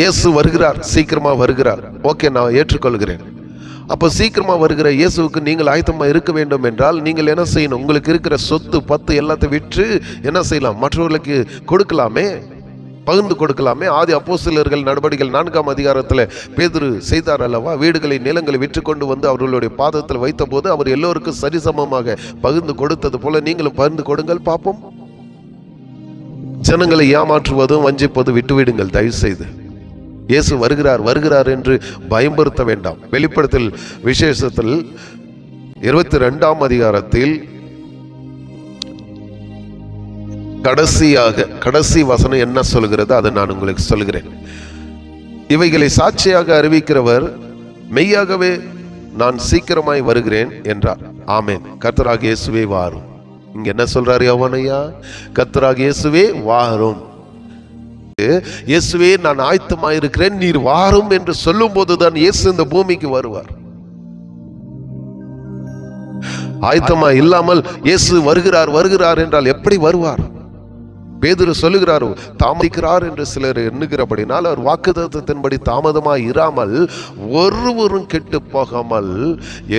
இயேசு வருகிறார் சீக்கிரமா வருகிறார். ஓகே நான் ஏற்றுக்கொள்கிறேன். அப்போ சீக்கிரமாக வருகிற இயேசுவுக்கு நீங்கள் ஆயத்தமாக இருக்க வேண்டும் என்றால் நீங்கள் என்ன செய்யணும்? உங்களுக்கு இருக்கிற சொத்து பத்து எல்லாத்தையும் விற்று என்ன செய்யலாம்? மற்றவர்களுக்கு கொடுக்கலாமே? பகிர்ந்து கொடுக்கலாமே? ஆதி அப்போஸ்தலர்கள் நடவடிக்கைகள் நான்காம் அதிகாரத்தில் பேதுரு செய்தார் அல்லவா? வீடுகளை நிலங்களை விற்று கொண்டு வந்து அவர்களுடைய பாதத்தில் வைத்தபோது அவர் எல்லோருக்கும் சரிசமமாக பகிர்ந்து கொடுத்தது போல நீங்களும் பகிர்ந்து கொடுங்கள் பார்ப்போம். ஜனங்களை ஏமாற்றுவதும் வஞ்சிப்பதும் விட்டுவிடுங்கள் தயவு செய்து இயேசு வருகிறார் வருகிறார் என்று பயம்படுத்த வேண்டாம். வெளிப்படுத்தல் விசேஷத்தில் இருபத்தி ரெண்டாம் அதிகாரத்தில் கடைசியாக கடைசி வசனம் என்ன சொல்கிறது? அதை நான் உங்களுக்கு சொல்கிறேன். இவைகளை சாட்சியாக அறிவிக்கிறவர் மெய்யாகவே நான் சீக்கிரமாய் வருகிறேன் என்றார். ஆமேன். கர்த்தராக இயேசுவே வாரும். இங்க என்ன சொல்றாரு யவனையா கர்த்தராக இயேசுவே வாரும். இயேசுவே நான் ஆயத்தமாயிருக்கிறேன் நீர் வாரும் என்று சொல்லும் போதுதான் இயேசு இந்த பூமிக்கு வருவார். ஆயத்தமா இல்லாமல் இயேசு வருகிறார் வருகிறார் என்றால் எப்படி வருவார்? பேதுரு சொல்லுகிறார் தாமதிக்கிறார் என்று சிலர் எண்ணுகிறபடினால் அவர் வாக்குத்தத்தின்படி தாமதமாக இராமல் ஒருவரும் கெட்டு போகாமல்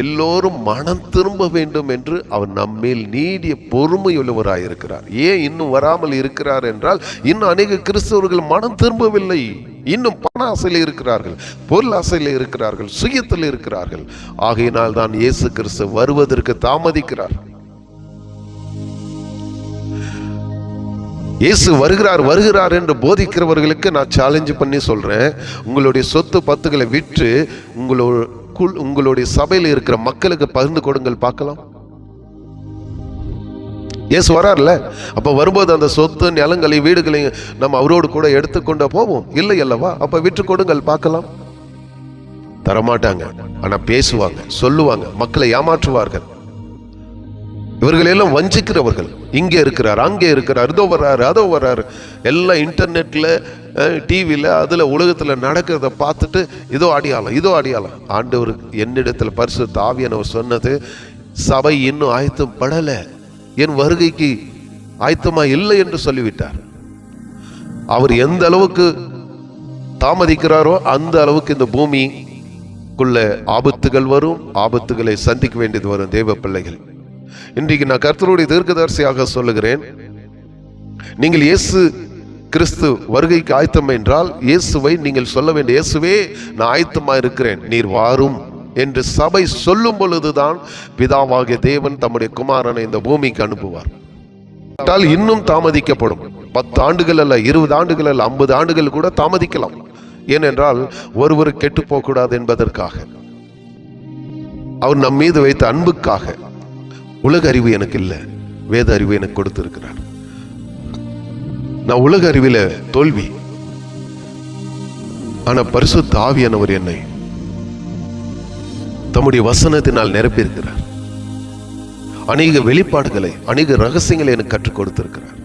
எல்லோரும் மனம் திரும்ப வேண்டும் என்று அவர் நம்மேல் நீடிய பொறுமையுள்ளவராக இருக்கிறார். ஏன் இன்னும் வராமல் இருக்கிறார் என்றால் இன்னும் அநேக கிறிஸ்தவர்கள் மனம் திரும்பவில்லை. இன்னும் பண ஆசையில் இருக்கிறார்கள் பொருள் ஆசையில் இருக்கிறார்கள் சுயத்தில் இருக்கிறார்கள். ஆகையினால் தான் இயேசு கிறிஸ்து வருவதற்கு தாமதிக்கிறார். இயேசு வருகிறார் வருகிறார் என்று போதிக்கிறவர்களுக்கு நான் சேலஞ்சு பண்ணி சொல்கிறேன் உங்களுடைய சொத்து பத்துகளை விற்று உங்களோட உங்களுடைய சபையில் இருக்கிற மக்களுக்கு பகிர்ந்து கொடுங்கள் பார்க்கலாம். இயேசு வரார்ல? அப்போ வரும்போது அந்த சொத்து நிலங்களை வீடுகளை நம்ம அவரோடு கூட எடுத்துக்கொண்டு போவோம். இல்லை அல்லவா? அப்போ விற்று கொடுங்கள் பார்க்கலாம். தரமாட்டாங்க. ஆனால் பேசுவாங்க சொல்லுவாங்க. மக்களை ஏமாற்றுவார்கள். இவர்கள் எல்லாம் வஞ்சிக்கிறவர்கள். இங்கே இருக்கிறார் அங்கே இருக்கிறார் இதோ வர்றாரு அதோ வர்றாரு. எல்லாம் இன்டர்நெட்ல டிவியில் அதில் உலகத்தில் நடக்கிறத பார்த்துட்டு இதோ அடியாலம் இதோ அடியாலம் ஆண்டவர் என்னிடத்தில் பரிசு தாவியனவர் சொன்னது சபை இன்னும் ஆயத்தம் படலை என் வருகைக்கு ஆயத்தமா இல்லை என்று சொல்லிவிட்டார். அவர் எந்த அளவுக்கு தாமதிக்கிறாரோ அந்த அளவுக்கு இந்த பூமிக்குள்ள ஆபத்துகள் வரும் ஆபத்துகளை சந்திக்க வேண்டியது வரும் தேவ பிள்ளைகள். இன்றைக்கு நான் கர்த்தருடைய தீர்க்கதரிசியாக சொல்லுகிறேன். நீங்கள் இயேசு கிறிஸ்து வருகைக்கு ஆயத்தம் என்றால் இயேசுவை நீங்கள் சொல்ல வேண்டிய இயேசுவே நான் ஆயத்தமாக இருக்கிறேன் நீர் வாரும் என்று சபை சொல்லும் பொழுதுதான் பிதாவாகிய தேவன் தம்முடைய குமாரனை இந்த பூமிக்கு அனுப்புவார். இன்னும் தாமதிக்கப்படும். பத்து ஆண்டுகள் அல்ல இருபது ஆண்டுகள் அல்ல ஐம்பது ஆண்டுகள் கூட தாமதிக்கலாம். ஏனென்றால் ஒருவர் கெட்டு போகக்கூடாது என்பதற்காக. அவர் நம் மீது வைத்த அன்புக்காக. உலக அறிவு எனக்கு இல்லை வேத அறிவு எனக்கு கொடுத்திருக்கிறார். நான் உலக அறிவில தோல்வி. ஆனா பரிசு தாவியானவர் என்னை தம்முடைய வசனத்தினால் நிரப்பியிருக்கிறார். அநேக வெளிப்பாடுகளை அநேக ரகசியங்களை எனக்கு கற்றுக் கொடுத்திருக்கிறார்.